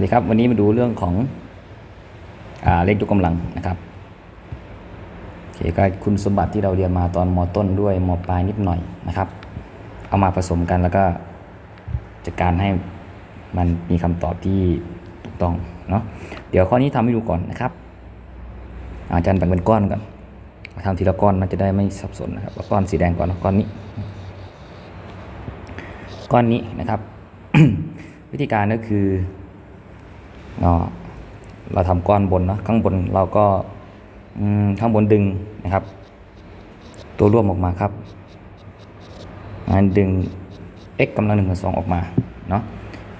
สวัสดีครับวันนี้มาดูเรื่องของอาเลขยกกำลังนะครับโอเคก็คุณสมบัติที่เราเรียนมาตอนมต้นด้วยมปลายนิดหน่อยนะครับ เอามาผสมกันแล้วก็จัดการให้มันมีคำตอบที่ถูกต้องเนาะเดี๋ยวข้อนี้ทำให้ดูก่อนนะครับ อาจารย์แบ่งเป็นก้อนก่อนทำทีละก้อนมันจะได้ไม่สับสนนะครับก้อนสีแดงก่อนนะก้อนนี้ ก้อนนี้นะครับ วิธีการก็คือ เนาะเราทำก้อนบนเนาะข้างบนเราก็ข้างบนดึงนะครับ ตัวร่วมออกมาครับงานดึง x กำลังหนึ่งกับสองออกมาเนาะ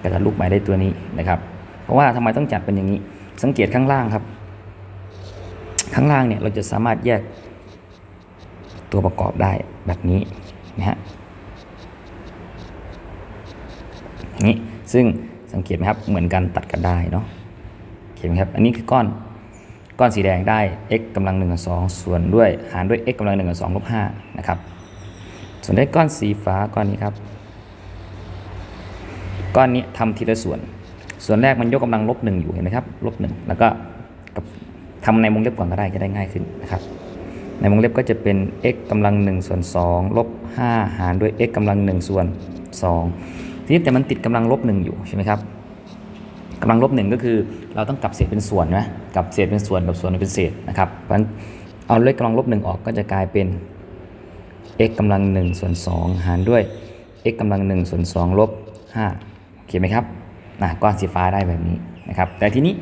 ก็จะลูกหมายได้ตัวนี้นะครับ เพราะว่าทำไมต้องจัดเป็นอย่างนี้ สังเกตข้างล่างครับ ข้างล่างเนี่ยเราจะสามารถแยกตัวประกอบได้แบบนี้นะฮะนี้ซึ่ง สังเกตไหมครับเหมือนกันตัดกันได้เนาะเห็นไหมครับ อันนี้คือก้อนก้อนสีแดงได้ x กำลังหนึ่งกับสองส่วนด้วยหารด้วย x กำลังหนึ่งกับสองลบห้านะครับ ส่วนได้ก้อนสีฟ้าก้อนนี้ครับ ก้อนนี้ทำทีละส่วน ส่วนแรกมันยกกำลังลบหนึ่งอยู่เห็นไหมครับลบหนึ่งแล้วก็กับทำในวงเล็บก่อนก็ได้จะได้ง่ายขึ้นนะครับในวงเล็บก็จะเป็น x กำลัง1ส่วน2ลบ5หารด้วย x กำลัง1ส่วน2 ทีนี้แต่มันติดกำลังลบ1อยู่ใช่ไหมครับกำลังลบ1ก็คือเราต้องกลับเศษเป็นส่วนนะกลับเศษเป็นส่วนกับส่วนเป็นเศษนะครับเพราะฉะนั้นเอาเลขกำลังลบ1ออกก็จะกลายเป็น x กำลัง1ส่วน2หารด้วย x กำลัง1ส่วน2ลบ5โอเคไหมครับนะก้อนสีฟ้าได้แบบนี้นะครับ แต่ทีนี้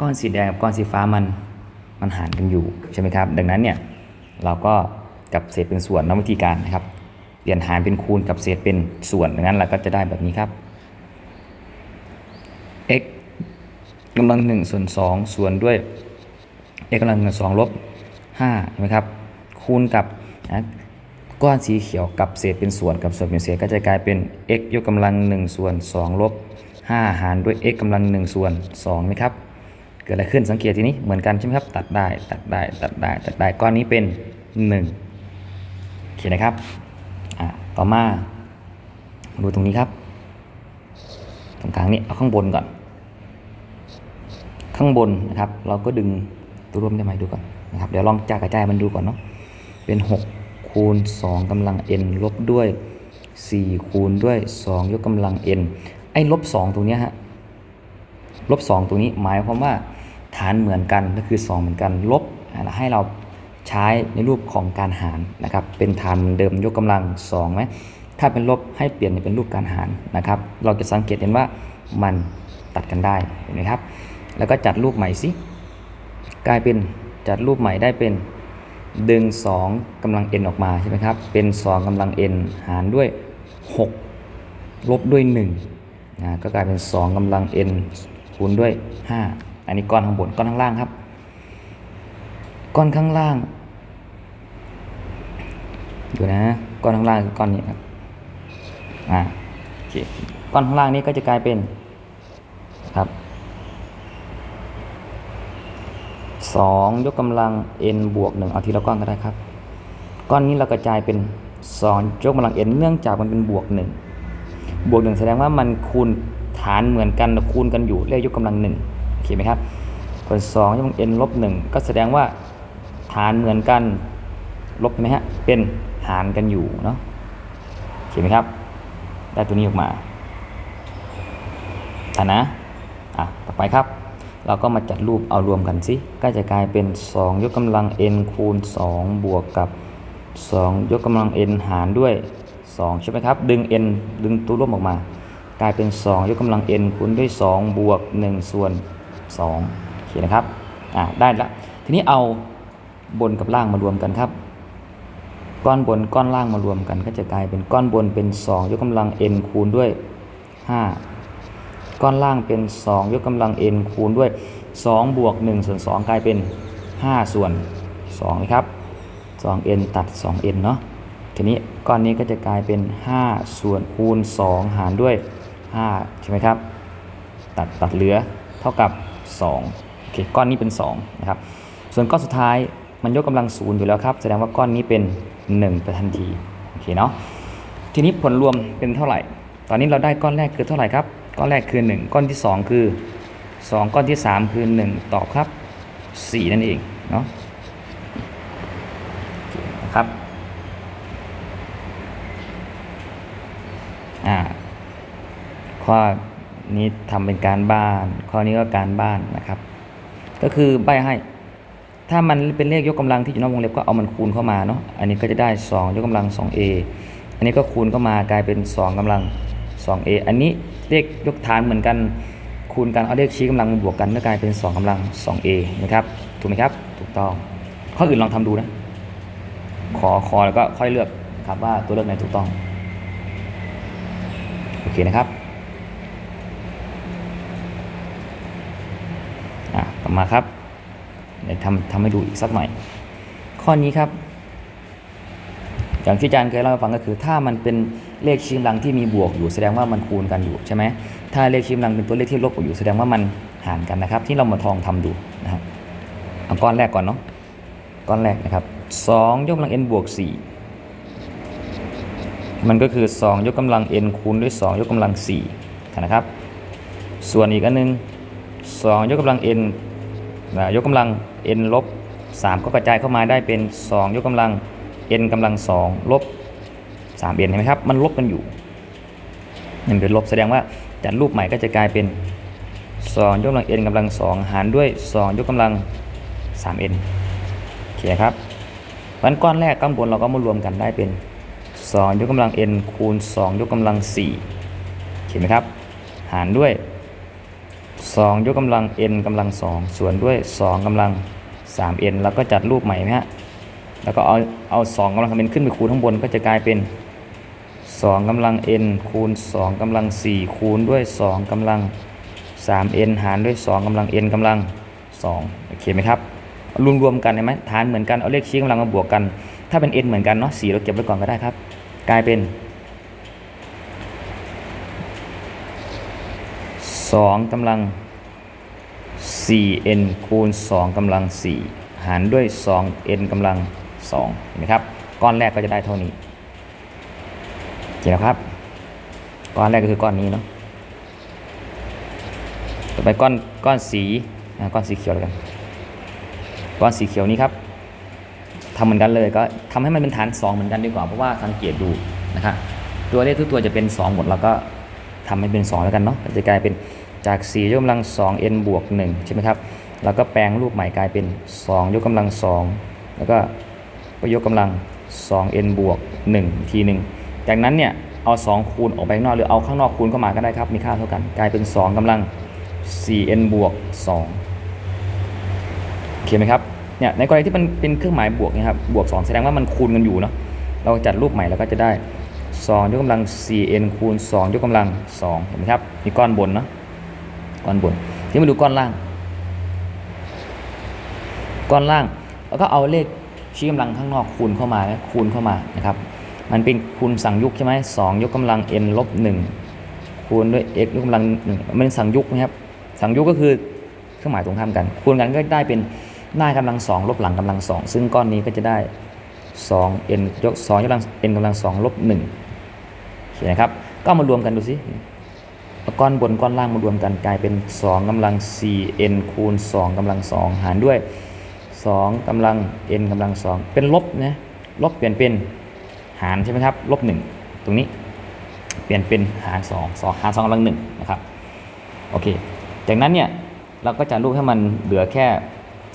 ก้อนสีแดงกับก้อนสีฟ้ามันมันหารกันอยู่ใช่ไหมครับ ดังนั้นเนี่ยเราก็กลับเศษเป็นส่วนนวิธีการนะครับ เปลี่ยนหารเป็นคูณกับเศษเป็นส่วนดังนั้นเราก็จะได้แบบนี้ครับ x กำลัง1ส่วน2ส่วนด้วย x กำลัง1ส่วน2ลบ5ใช่ไหมครับ คูณกับก้อนสีเขียวกับเศษเป็นส่วนกับส่วนเป็นเศษก็จะกลายเป็น x ยกกำลัง1ส่วน2ลบ5หารด้วย x กำลัง1ส่วน2นะครับเกิดอะไรขึ้นสังเกตทีนี้เหมือนกันใช่ไหมครับ ตัดได้ตัดได้ตัดได้ตัดได้ก้อนนี้เป็น1โอเคนะครับ ต่อมาดูตรงนี้ครับ ตรงกลางนี้เอาข้างบนก่อน ข้างบนนะครับ เราก็ดึงตัวร่วมได้ไหมดูก่อนนะครับ เดี๋ยวลองจากกระจายมันดูก่อนเนาะ เป็น 6 คูณ 2กำลัง n ลบด้วย 4 คูณด้วย 2 ยกกำลัง n ไอ้ลบ 2 ตรงนี้ฮะ ลบ 2 ตรงนี้หมายความว่าฐานเหมือนกันก็คือ 2 เหมือนกัน ลบให้เรา ใช้ในรูปของการหารนะครับเป็นฐานเดิมยกกำลัง2ไหมถ้าเป็นลบให้เปลี่ยนเป็นรูปการหารนะครับ เราจะสังเกตเห็นว่ามันตัดกันได้เห็นไหมครับ แล้วก็จัดรูปใหม่สิกลายเป็นจัดรูปใหม่ได้เป็นดึง 2กำลัง n ออกมาใช่ไหมครับ เป็น 2กำลัง n หารด้วย 6 ลบด้วย1นะก็กลายเป็น 2กำลัง n คูณด้วย 5 อันนี้ก้อนข้างบนก้อนข้างล่างครับ ก้อนข้างล่าง อยู่นะ ก้อนข้างล่างคือก้อนนี้ครับ อ่าโอเคก้อนข้างล่างนี้ก็จะกลายเป็นครับ2ยกกำลัง n บวก1เอาทีละก้อนก็ได้ครับ ก้อนนี้เรากระจายเป็น2ยกกำลัง n เนื่องจากมันเป็นบวก 1 บวก 1 แสดงว่ามันคูณฐานเหมือนกันคูณกันอยู่เรียกยกกำลัง1โอเคไหมครับส่วน2ยกกำลัง n ลบ1ก็แสดงว่า ฐานเหมือนกัน ลบใช่ไหมฮะ เป็นหารกันอยู่เนาะโอเคไหมครับ ได้ตัวนี้ออกมาอะนะ อะ ต่อไปครับ เราก็มาจัดรูปเอารวมกันสิ ก็จะกลายเป็น 2 ยกกำลัง n คูณ 2 บวกกับ 2 ยกกำลัง n หารด้วย 2 ใช่ไหมครับ ดึง n ดึงตัวร่วมออกมา กลายเป็น 2 ยกกำลัง n คูณด้วย 2 บวก 1 ส่วน2โอเคนนะครับ อ่าได้แล้วทีนี้เอา บนกับล่างมารวมกันครับ ก้อนบนก้อนล่างมารวมกัน ก็จะกลายเป็นก้อนบนเป็น 2 ยกกำลัง n คูณด้วย 5 ก้อนล่างเป็น 2 ยกกำลัง n คูณด้วย 2 บวก1ส่วน2กลายเป็น 5 ส่วน2นะครับ 2n ตัด 2n เนาะทีนี้ก้อนนี้ก็จะกลายเป็น 5 ส่วนคูณ 2 หารด้วย 5 ใช่ไหมครับ ตัดตัดเหลือเท่ากับ 2 โอเค ก้อนนี้เป็น 2 นะครับ ส่วนก้อนสุดท้าย มันยกกำลังศูนย์อยู่แล้วครับ แสดงว่าก้อนนี้เป็น 1 ไปทันที โอเคเนาะ ทีนี้ผลรวมเป็นเท่าไหร่ ตอนนี้เราได้ก้อนแรกคือเท่าไหร่ครับ ก้อนแรกคือ 1 ก้อนที่ 2 คือ 2 ก้อนที่ 3 คือ 1 ตอบครับ 4 นั่นเอง เนาะคนะครับ อ่า ข้อนี้ทำเป็นการบ้าน ข้อนี้ก็การบ้านนะครับ ก็คือใบให้ ถ้ามันเป็นเลขยกกำลังที่อยู่นอกวงเล็บก็เอามันคูณเข้ามาเนาะ อันนี้ก็จะได้ 2 ยกกำลัง 2a อันนี้ก็คูณเข้ามากลายเป็น 2กำลัง 2a อันนี้เลขยกฐานเหมือนกัน คูณกันเอาเลขชี้กำลังมาบวกกันก็กลายเป็น 2กำลัง 2a นะครับ ถูกไหมครับ ถูกต้อง ข้ออื่นลองทำดูนะ ขอขอแล้วก็ค่อยเลือกครับว่าตัวเลือกไหนถูกต้อง โอเคนะครับอะต่อมาครับ ทำทำให้ดูอีกสักหน่อย ข้อนี้ครับ อย่างที่อาจารย์เคยเล่าให้ฟังก็คือ ถ้ามันเป็นเลขชี้กำลังที่มีบวกอยู่แสดงว่ามันคูณกันอยู่ใช่ไหมถ้าเลขชี้กำลังเป็นตัวเลขที่ลบอยู่แสดงว่ามันหารกันนะครับ ที่เรามาทองทำดูนะครับเอาก้อนแรกก่อนเนาะก้อนแรกนะครับ2ยกกำลัง n บวก4มันก็คือ 2 ยกกำลัง n คูณด้วย 2 ยกกำลัง4นะครับ ส่วนอีกอันหนึง 2 ยกกำลัง n น ยกกำลัง n ลบ3ก็กระจายเข้ามาได้เป็น 2 ยกกำลัง n กำลัง 2 ลบ 3n เห็นไหมครับ มันลบกันอยู่มันเป็นลบแสดงว่าจัดรูปใหม่ก็จะกลายเป็น 2 ยกกำลัง n กำลัง 2 หารด้วย 2 ยกกำลัง 3n โอเคครับวันก้อนแรกข้างบนเราก็มารวมกันได้เป็น 2 ยกกำลัง n คูณ 2 ยกกำลัง4เห็นไหมครับ หารด้วย 2 ยกกำลัง n กำลัง 2 ส่วนด้วย 2กำลัง 3n แล้วก็จัดรูปใหม่ไหมฮะแล้วก็เอาเอา2กำลัง n ขึ้นไปคูณข้างบนก็จะกลายเป็น 2กำลัง n คูณ 2กำลัง 4 คูณด้วย 2กำลัง 3n หารด้วย 2กำลัง n กำลัง2โอเคไหมครับรวมรวมกันเห็นไหมฐานเหมือนกันเอาเลขชี้กำลังมาบวกกัน ถ้าเป็น n เหมือนกันเนาะ4เราเก็บไว้ก่อนก็ได้ครับ กลายเป็น 2กำลัง 4n คูณ 2กำลัง 4 หารด้วย 2n กำลัง2เห็นไหมครับ ก้อนแรกก็จะได้เท่านี้เห็นไหมครับ ก้อนแรกก็คือก้อนนี้เนาะต่อไปก้อนก้อนสีก้อนสีเขียวแล้วกัน ก้อนสีเขียวนี้ครับทำเหมือนกันเลยก็ทำให้มันเป็นฐาน 2 เหมือนกันดีกว่าเพราะว่าสังเกตดูนะครับตัวเลขทุกตัวจะเป็น 2 หมดเราก็ทำให้เป็น 2 แล้วกันเนาะจะกลายเป็น จาก4ยกกำลัง 2n บวก1ใช่ไหมครับแล้วก็แปลงรูปใหม่กลายเป็น 2 ยกกำลัง 2 แล้วก็ก็ยกกำลัง 2n บวก1ทีหนึ่งจากนั้นเนี่ยเอา 2 คูณออกไปข้างนอกหรือเอาข้างนอกคูณเข้ามาก็ได้ครับมีค่าเท่ากัน กลายเป็น 2กำลัง 4n บวก2โอเคไหมครับเนี่ยในกรณีที่มันเป็นเครื่องหมายบวกนะครับบวก 2 แสดงว่ามันคูณกันอยู่เนาะเราจัดรูปใหม่แล้วก็จะได้ 2 ยกกำลัง 4n คูณ 2 ยกกำลัง2เห็นไหมครับมีก้อนบนเนาะ ก้อนบนทีมาดูก้อนล่าง ก้อนล่าง แล้วก็เอาเลขชี้กำลังข้างนอกคูณเข้ามาคูณเข้ามานะครับ มันเป็นคูณสั่งยุกใช่ไหม2ยกกำลัง n ลบ1คูณด้วย x ยกกำลัง1มันสั่งยุกนะครับสั่งยุกก็คือเครื่องหมายตรงข้ามกัน คูณกันก็ได้เป็นหน้ากำลัง2ลบหลังกำลัง2ซึ่งก้อนนี้ก็จะได้2 n ยก2ยกกำลัง n กำลัง2ลบ1โอเคนะครับ ก็มารวมกันดูสิ ก้อนบนก้อนล่างมารวมกันกลายเป็น 2กำลัง 4n คูณ 2กำลัง 2 หารด้วย 2กำลัง n กำลัง 2 เป็นลบนะลบเปลี่ยนเป็นหารใช่ไหมครับลบ1ตรงนี้เปลี่ยนเป็นหาร 2 2 หาร2กำลัง1นะครับโอเคจากนั้นเนี่ยเราก็จะรูปให้มันเหลือแค่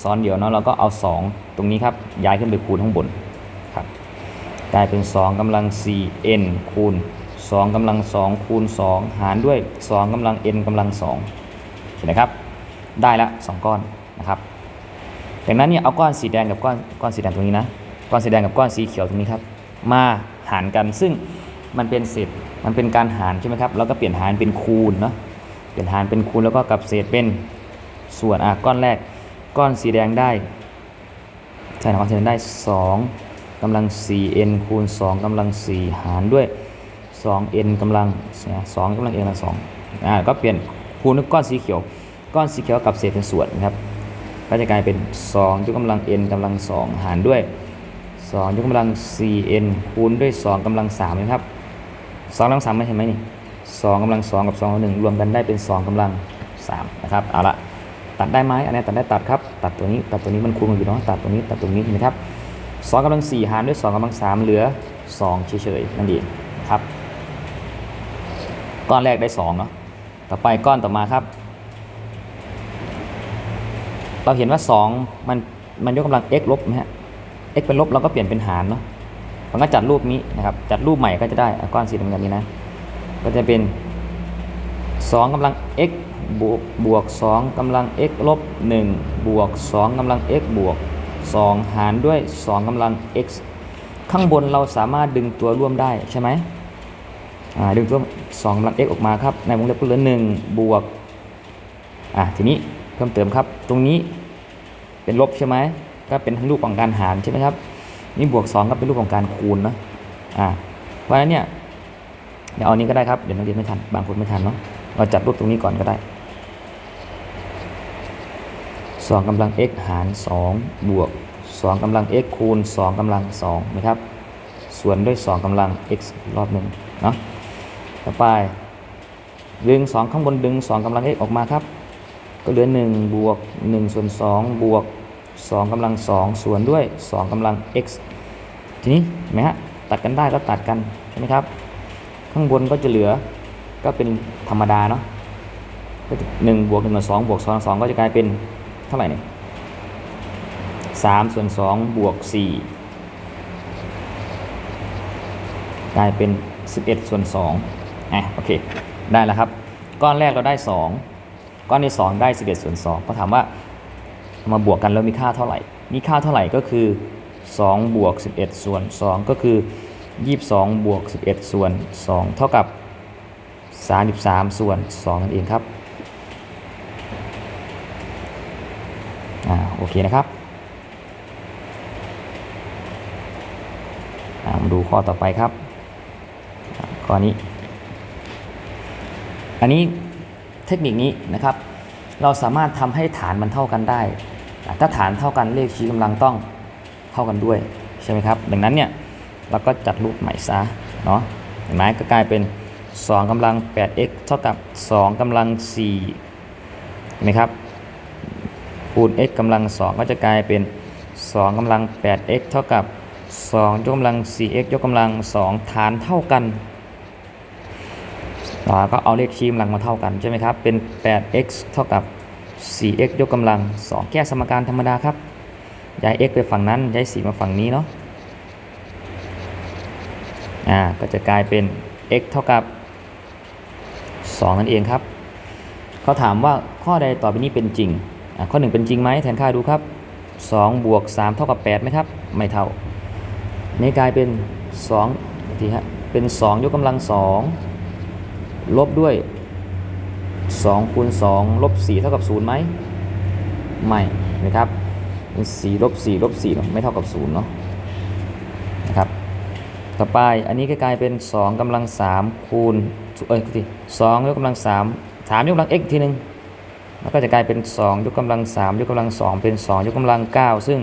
ซ้อนเดียวเนาะเราก็เอา 2 ตรงนี้ครับย้ายขึ้นไปคูณข้างบนครับกลายเป็น 2กำลัง 4n คูณ 2กำลัง2คูณ 2 หารด้วย 2กำลัง n กำลัง2เห็นไหมครับ ได้ละ 2 ก้อนนะครับจากนั้นเนี่ยเอาก้อนสีแดงกับก้อนก้อนสีแดงตรงนี้นะ ก้อนสีแดงกับก้อนสีเขียวตรงนี้ครับ มาหารกันซึ่งมันเป็นเศษมันเป็นการหารใช่ไหมครับ แล้วก็เปลี่ยนหารเป็นคูณเนาะ เปลี่ยนหารเป็นคูณแล้วก็กับเศษเป็นส่วนอะก้อนแรก ก้อนสีแดงได้ใช่นะก้อนสีแดงได้ 2กำลัง 4n คูณ 2กำลัง 4 หารด้วย 2n กำลัง2กำลัง n กำลัง2อ่าก็เปลี่ยนคูณด้วยก้อนสีเขียว ก้อนสีเขียวกับเศษเป็นส่วนนะครับก็จะกลายเป็น 2 ยกกำลัง n กำลัง 2 หารด้วย 2 ยกกำลัง 4n คูณด้วย 2กำลัง3นะครับ2กำลัง3ไม่เห็นไหมนี่2กำลัง 2 กับ2กำลัง1รวมกันได้เป็น 2กำลัง3นะครับเอาละตัดได้ไหมอันนี้ตัดได้ตัดครับ ตัดตัวนี้ตัดตัวนี้มันคูณกันอยู่เนาะตัดตัวนี้ตัดตรงนี้เห็นไหมครับสองกำลังสี่หารด้วยสองกำลังสามเหลือสองเฉยๆนั่นเองนะครับ ก้อนแรกได้สองเนาะต่อไปก้อนต่อมาครับ เราเห็นว่า 2 มันมันยกกำลัง x ลบนะฮะ x เป็นลบเราก็เปลี่ยนเป็นหารเนาะมันก็จัดรูปนี้นะครับ จัดรูปใหม่ก็จะได้ก้อนสีน้ำเงินนี้นะ ก็จะเป็น2กำลัง x บวกบวก2กำลัง x ลบ1บวก2กำลัง x บวก 2 หารด้วย 2กำลัง x ข้างบนเราสามารถดึงตัวร่วมได้ใช่ไหม ดึงตัว2กำลัง x ออกมาครับ ในวงเล็บก็เหลือ1บวกอะทีนี้เพิ่มเติมครับ ตรงนี้เป็นลบใช่ไหมก็เป็นทั้งรูปของการหารใช่ไหมครับ นี่บวก2ก็เป็นรูปของการคูณนะอ่าเพราะฉะนั้นเนี่ยเดี๋ยวเอานี้ก็ได้ครับ เดี๋ยวนักเรียนไม่ทัน บางคนไม่ทันเนาะ เราจัดรูปตรงนี้ก่อนก็ได้2กำลัง x หาร 2 บวก 2กำลัง x คูณ 2กำลัง2นะครับ ส่วนด้วย 2กำลัง x รอบหนึ่งเนาะ ต่อไป ดึง 2 ข้างบนดึง 2กำลัง x ออกมาครับ ก็เหลือ 1 บวก 1 ส่วน 2 บวก 2กำลัง 2 ส่วนด้วย 2กำลัง x ทีนี้เห็นไหมฮะตัดกันได้ก็ตัดกันใช่ไหมครับ ข้างบนก็จะเหลือก็เป็นธรรมดาเนาะก็จะหนึ่งบวกหนึ่งส่วนสองบวกสองสองก็จะกลายเป็นเท่าไหร่เนี่ยสามส่วนสองบวกสี่กลายเป็นสิบเอ็ดส่วนสอง อะโอเค ได้แล้วครับ ก้อนแรกเราได้สองก้อนที่สองได้สิบเอ็ดส่วนสองก็ถามว่ามาบวกกันแล้วมีค่าเท่าไหร่ มีค่าเท่าไหร่ก็คือ2บวก11 ส่วน 2 ก็คือ 22บวก11 ส่วน 2 เท่ากับ 33 ส่วน 2 นั่นเองครับอ่าโอเคนะครับอ่ามาดูข้อต่อไปครับข้อนี้ อันนี้เทคนิคนี้นะครับ เราสามารถทำให้ฐานมันเท่ากันได้ ถ้าฐานเท่ากันเลขชี้กำลังต้องเท่ากันด้วยใช่ไหมครับ ดังนั้นเนี่ยเราก็จัดรูปใหม่ซะเนาะเห็นไหมก็กลายเป็น 2กำลัง 8x เท่ากับ 2กำลัง4เห็นไหมครับคูณ x กำลัง 2 ก็จะกลายเป็น 2กำลัง 8x เท่ากับ 2 ยกกำลัง 4x ยกกำลัง 2 ฐานเท่ากัน ก็เอาเลขชี้กำลังมาเท่ากันใช่ไหมครับ เป็น 8x เท่ากับ 4x ยกกำลัง 2 แก้สมการธรรมดาครับ ย้าย x ไปฝั่งนั้น ย้าย 4 มาฝั่งนี้เนาะ อ่า ก็จะกลายเป็น x เท่ากับ 2 นั่นเองครับ เขาถามว่าข้อใดต่อไปนี้เป็นจริงอ่าข้อ 1 เป็นจริงไหมแทนค่าดูครับ 2 บวก 3 เท่ากับ 8ไหมครับ ไม่เท่า นี่กลายเป็น2ทีฮะ เป็น 2 ยกกำลัง 2 ลบด้วย2คูณ2ลบ4เท่ากับ0ไหมไม่นะครับเป็น4ลบ4ลบ4ไม่เท่ากับ0เนาะนะครับต่อไปอันนี้ก็กลายเป็น 2กำลัง3คูณเอ้ยที2ยกกำลัง3 3ยกกำลัง x ทีหนึ่งแล้วก็จะกลายเป็น 2 ยกกำลัง 3 ยกกำลัง 2 เป็น 2 ยกกำลัง 9 ซึ่ง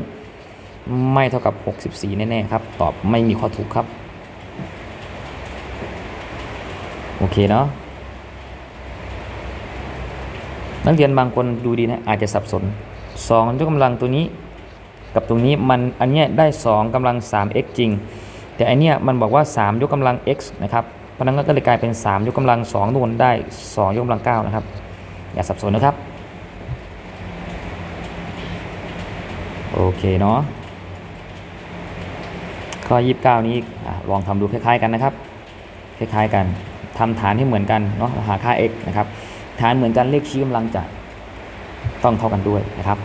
ไม่เท่ากับ 64 แน่ๆครับ ตอบไม่มีข้อถูกครับ โอเคเนาะนักเรียนบางคนดูดีนะอาจจะสับสน2ยกกำลังตัวนี้กับตรงนี้มันอันเนี้ยได้ 2กำลัง 3x จริง แต่อันเนี้ยมันบอกว่า 3 ยกกำลัง x นะครับเพราะนั้นก็เลยกลายเป็น 3 ยกกำลัง2นูนได้ 2 ยกกำลัง9นะครับ อย่าสับสนนะครับ โอเคเนาะข้อ 29 นี้อลองทำดูคล้ายๆกันนะครับ คล้ายๆกัน ทำฐานให้เหมือนกันเนาะหาค่า x นะครับฐานเหมือนกันเลขชี้กำลังจะต้องเท่ากันด้วยนะครับ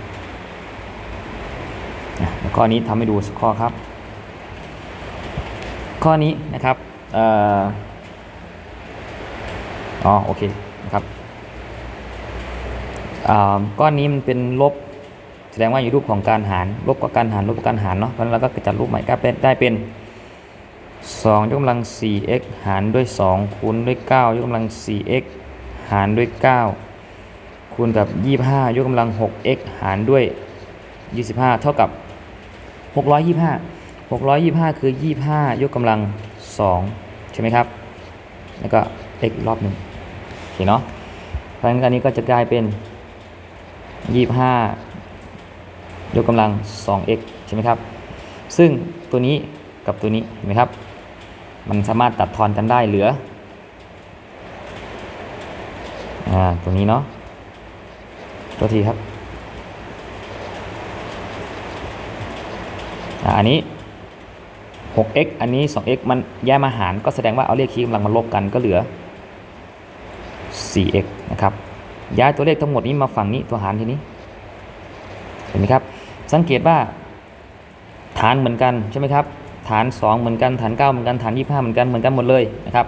แล้วข้อนี้ทำให้ดูสักข้อครับ ข้อนี้นะครับอ่ออ๋อโอเคนะครับก้อนนี้มันเป็นลบแสดงว่าอยู่รูปของการหารลบกับการหารลบกับการหารเนาะเพราะนั้นเราก็จัดรูปใหม่ก็เป็นได้เป็น 2 ยกกำลัง 4x หารด้วย 2 คูณด้วย 9 ยกกำลัง 4x หารด้วย 9 คูณกับ 25 ยกกำลัง 6x หารด้วย 25 เท่ากับ 625 625 คือ 25 ยกกำลัง 2 ใช่ไหมครับ แล้วก็ x อีกรอบหนึ่งโอเคเนาะเพราะฉะนั้นอันนี้ก็จะกลายเป็นยี่ห้ายกกำลัง 2x ใช่ไหมครับ ซึ่งตัวนี้กับตัวนี้เห็นไหมครับ มันสามารถตัดทอนกันได้เหลืออ่าตรงนี้เนาะตัวทีครับอ่าอันนี้ 6x อันนี้ 2x มันแยกมาหารก็แสดงว่าเอาเลขคีย์กำลังมาลบกันก็เหลือ 4x นะครับ ย้ายตัวเลขทั้งหมดนี้มาฝั่งนี้ตัวหารทีนี้ เห็นไหมครับ สังเกตว่าฐานเหมือนกันใช่ไหมครับ ฐาน 2 เหมือนกันฐาน 9 เหมือนกันฐาน 25 เหมือนกันเหมือนกันหมดเลยนะครับ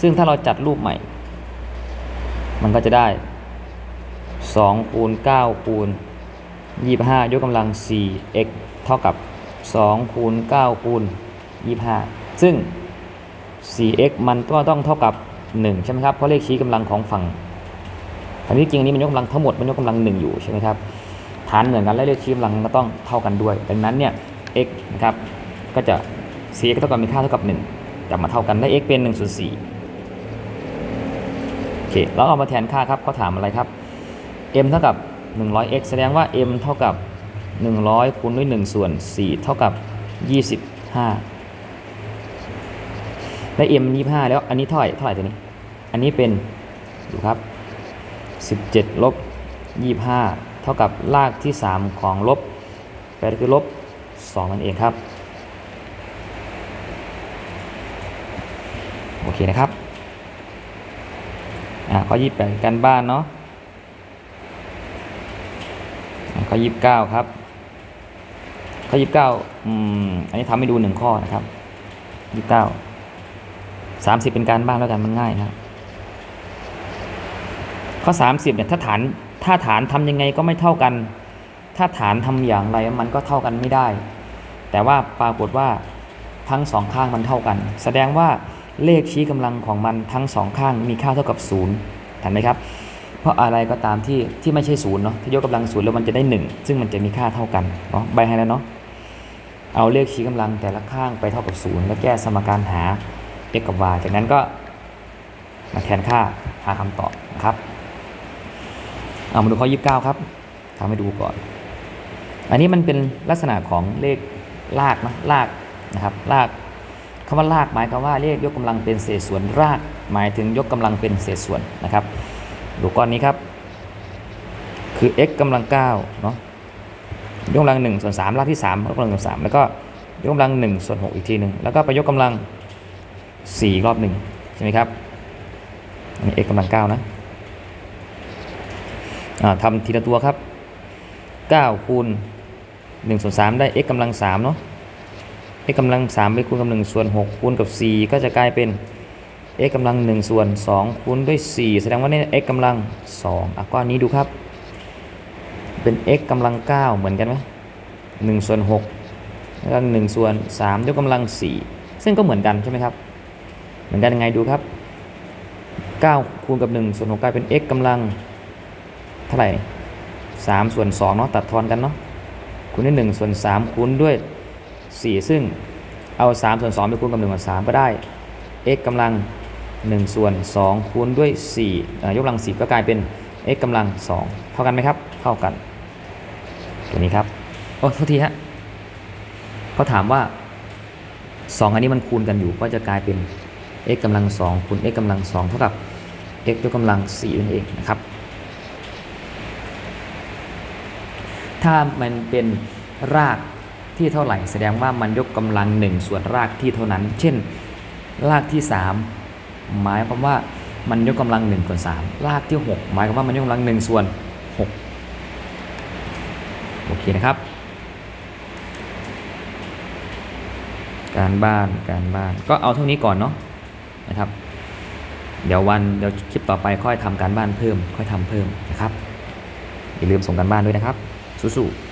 ซึ่งถ้าเราจัดรูปใหม่ มันก็จะได้2คูณ9คูณ25 ยกกำลัง 4x เท่ากับ2คูณ9คูณ25 ซึ่ง 4x มันก็ต้องเท่ากับ 1 ใช่ไหมครับ เพราะเลขชี้กำลังของฝั่งอันนี้จริงอันนี้มันยกกำลังทั้งหมดมันยกกำลัง 1 อยู่ใช่ไหมครับฐานเหมือนกันและเลขชี้กำลังก็ต้องเท่ากันด้วย ดังนั้นเนี่ย x นะครับ ก็จะ 4x เท่ากับมีค่าเท่ากับ1จับมาเท่ากันได้ x เป็น1ส่วน4โอเคแล้วเอามาแทนค่าครับเขาถามอะไรครับ m เท่ากับ 100x แสดงว่า m เท่ากับ 100คูณด้วย1ส่วน4เท่ากับ 25 ได้ m 25 แล้วอันนี้เท่าไหร่เท่าไหร่ตัวนี้ อันนี้เป็นดูครับ 17ลบ25 เท่ากับรากที่ 3 ของลบแปดคือลบ2นั่นเองครับ โอเค นะครับอ่าข้อ28กันบ้านเนาะอ่าข้อ29ครับ ข้อ29อืมอันนี้ทำให้ดูหนึ่งข้อนะครับ29 30เป็นการบ้านแล้วกันมันง่ายนะครับข้อ30เนี่ยถ้าฐานถ้าฐานทำยังไงก็ไม่เท่ากัน ถ้าฐานทำอย่างไรมันก็เท่ากันไม่ได้ แต่ว่าปรากฏว่าทั้งสองข้างมันเท่ากัน แสดงว่า เลขชี้กำลังของมันทั้งสองข้างมีค่าเท่ากับศูนย์เห็นไหมครับ เพราะอะไรก็ตามที่ที่ไม่ใช่ศูนย์เนาะที่ยกกำลังศูนย์แล้วมันจะได้หนึ่งซึ่งมันจะมีค่าเท่ากันเนาะใบให้แล้วเนาะเอาเลขชี้กำลังแต่ละข้างไปเท่ากับศูนย์แล้วแก้สมการหา x กับ y จากนั้นก็มาแทนค่าหาคำตอบนะครับเอามาดูข้อ 29 ครับทำให้ดูก่อน อันนี้มันเป็นลักษณะของเลขลากนะลากนะครับลาก คำว่าลากหมายความว่าเลขยกยกกำลังเป็นเศษส่วนราก หมายถึงยกกำลังเป็นเศษส่วนนะครับ ดูก้อนนี้ครับ คือ x กำลัง9เนาะยกกำลัง1ส่วน3รากที่3ยกกำลังส่วน3แล้วก็ยกกำลัง1ส่วน6อีกทีหนึ่งแล้วก็ไปยกกำลัง4รอบหนึ่งใช่ไหมครับอันนี้ x กำลัง9นะทำทีละตัวครับ9คูณ1ส่วน3ได้ x กำลัง3เนาะ x กำลัง3ไปคูณกับ1ส่วน6คูณกับ 4 ก็จะกลายเป็น x กำลัง 1 ส่วน 2 คูณด้วย 4 แสดงว่านี่ x กำลัง2อะก้อนนี้ดูครับ เป็น x กำลัง 9 เหมือนกันไหม1ส่วน6แล้วก็1ส่วน3ยกกำลัง 4 ซึ่งก็เหมือนกันใช่ไหมครับ เหมือนกันยังไงดูครับ 9 คูณกับ1ส่วน6กลายเป็น x กำลังเท่าไหร่สามส่วนสองเนาะตัดทอนกันเนาะคูณด้วยหนึ่งส่วนสามคูณด้วย สี่ซึ่งเอาสามส่วนสองไปคูณกับหนึ่งส่วนสามก็ได้ x กำลังหนึ่งส่วนสองคูณด้วยสี่ยกกำลังสี่ก็กลายเป็น x กำลังสองเท่ากันไหมครับ เท่ากัน ตัวนี้ครับ โอ้โทษทีฮะเขาถามว่าสองอันนี้มันคูณกันอยู่ ก็จะกลายเป็น x กำลังสองคูณ x กำลังสองเท่ากับ x ยกกำลังสี่นั่นเองนะครับ ถ้ามันเป็นราก ที่เท่าไหร่ แสดงว่ามันยกกำลังหนึ่งส่วนรากที่เท่านั้น เช่น รากที่ 3 หมายความว่ามันยกกำลัง1ส่วน3รากที่ 6 หมายความว่ามันยกกำลัง 1 ส่วน6โอเคนะครับ การบ้านการบ้านก็เอาเท่านี้ก่อนเนาะนะครับ เดี๋ยววันเดี๋ยวคลิปต่อไปค่อยทำการบ้านเพิ่ม ค่อยทำเพิ่มนะครับอย่าลืมส่งการบ้านด้วยนะครับสู้ๆ